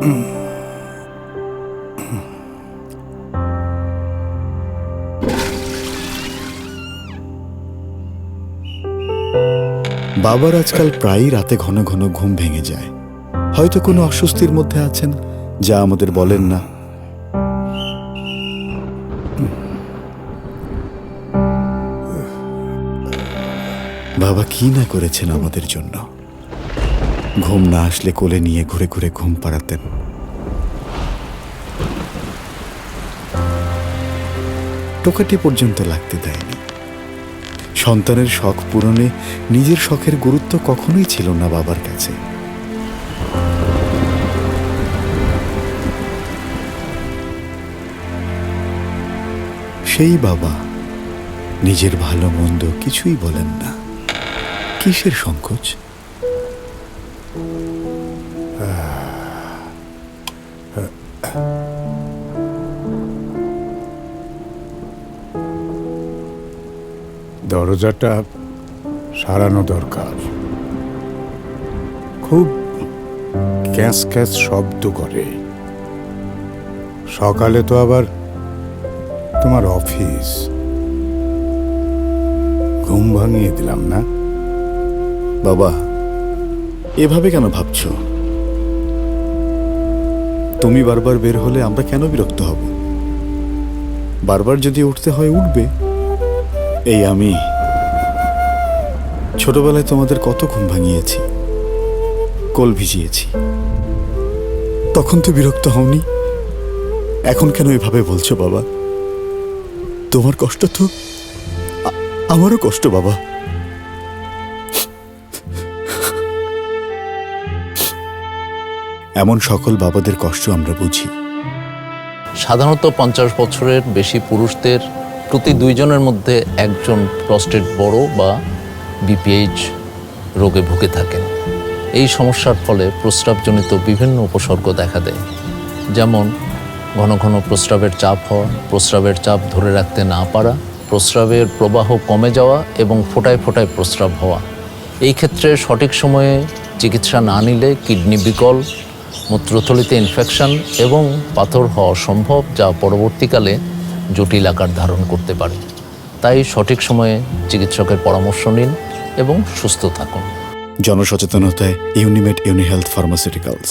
বাবার আজকাল প্রায়ই রাতে ঘন ঘন ঘুম ভেঙে যায়। হয়তো কোনো অস্বস্তির মধ্যে আছেন, যা আমাদের বলেন না। বাবা কি না করেছেন আমাদের জন্য? ঘুম না আসলে কোলে নিয়ে ঘুরে ঘুরে ঘুম পাড়াতেন। টোকাটি পর্যন্ত লাগতে দেয়নি। সন্তানের শখ পূরণে নিজের শখের গুরুত্ব কখনোই ছিল না বাবার কাছে। সেই বাবা নিজের ভালো মন্দ কিছুই বলেন না। কিসের সংকোচ? দরজাটা সারানো দরকার। খুব ক্যাঁচ ক্যাঁচ শব্দ করে। সকালে তো আবার তোমার অফিস। ঘুম ভাঙিয়ে দিলাম না? বাবা, এভাবে কেন ভাবছ? তুমি বারবার বের হলে আমরা কেন বিরক্ত হব? বারবার যদি উঠতে হয় উঠবে। এই আমি। ছোটবেলায় তোমাদের কত ঘুম ভাঙিয়েছি, কোল ভিজিয়েছি। তখন তো বিরক্ত হওনি। এখন কেন এভাবে বলছো বাবা? তোমার কষ্ট তো আমারও কষ্ট বাবা। এমন সকল বাবাদের কষ্ট আমরা বুঝি। সাধারণত পঞ্চাশ বছরের বেশি পুরুষদের প্রতি দুইজনের মধ্যে একজন প্রস্টেট বড় বা বিপিএইচ রোগে ভুগে থাকেন। এই সমস্যার ফলে প্রস্রাবজনিত বিভিন্ন উপসর্গ দেখা দেয়। যেমন, ঘন ঘন প্রস্রাবের চাপ হওয়া, প্রস্রাবের চাপ ধরে রাখতে না পারা, প্রস্রাবের প্রবাহ কমে যাওয়া এবং ফোটায় ফোটায় প্রস্রাব হওয়া। এই ক্ষেত্রে সঠিক সময়ে চিকিৎসা না নিলে কিডনি বিকল, মূত্রথলিতে ইনফেকশন এবং পাথর হওয়া সম্ভব, যা পরবর্তীকালে জটিল আকার ধারণ করতে পারে। তাই সঠিক সময়ে চিকিৎসকের পরামর্শ নিন এবং সুস্থ থাকুন। জনসচেতনতায় ইউনিমেট ইউনিহেলথ ফার্মাসিউটিক্যালস